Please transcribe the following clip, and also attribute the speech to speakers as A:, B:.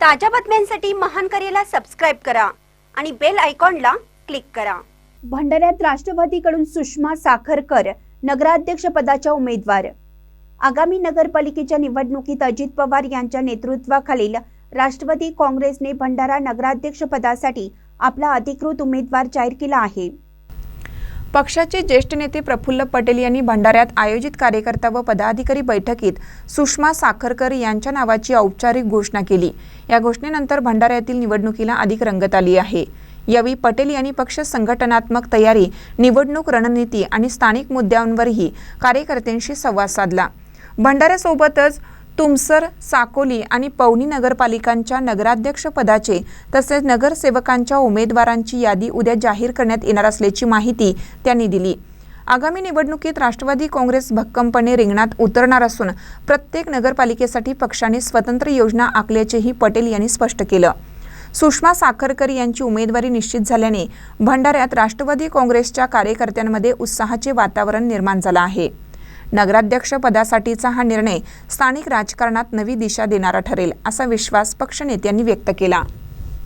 A: ताज्या बातम्यांसाठी महान करेला सबस्क्राईब करा आणि बेल आयकॉनला क्लिक करा. भंडाऱ्यात राष्ट्रवादीकडून सुषमा साखरकर नगराध्यक्ष पदाच्या उमेदवार. आगामी नगरपालिकेच्या निवडणुकीत अजित पवार यांच्या नेतृत्वाखालील राष्ट्रवादी काँग्रेसने भंडारा नगराध्यक्ष पदासाठी आपला अधिकृत उमेदवार जाहीर केला आहे.
B: पक्षाचे ज्येष्ठ नेते प्रफुल्ल पटेल यांनी भंडाऱ्यात आयोजित कार्यकर्ता व पदाधिकारी बैठकीत सुषमा साखरकर यांच्या नावाची औपचारिक घोषणा केली. या घोषणेनंतर भंडाऱ्यातील निवडणुकीला अधिक रंगत आली आहे. यावेळी पटेल यांनी पक्ष संघटनात्मक तयारी निवडणूक रणनीती आणि स्थानिक मुद्द्यांवरही कार्यकर्त्यांशी संवाद साधला. भंडाऱ्यासोबतच तुमसर साकोली आणि पवनी नगरपालिकांच्या नगराध्यक्षपदाचे तसेच नगरसेवकांच्या उमेदवारांची यादी उद्या जाहीर करण्यात येणार असल्याची माहिती त्यांनी दिली. आगामी निवडणुकीत राष्ट्रवादी काँग्रेस भक्कमपणे रिंगणात उतरणार असून प्रत्येक नगरपालिकेसाठी पक्षाने स्वतंत्र योजना आखल्याचेही पटेल यांनी स्पष्ट केलं. सुषमा साखरकर यांची उमेदवारी निश्चित झाल्याने भंडाऱ्यात राष्ट्रवादी काँग्रेसच्या कार्यकर्त्यांमध्ये उत्साहाचे वातावरण निर्माण झालं आहे. नगराध्यक्ष पदासाठीचा हा निर्णय स्थानिक राजकारणात नवी दिशा देणारा ठरेल असा विश्वास पक्षनेत्यांनी व्यक्त केला.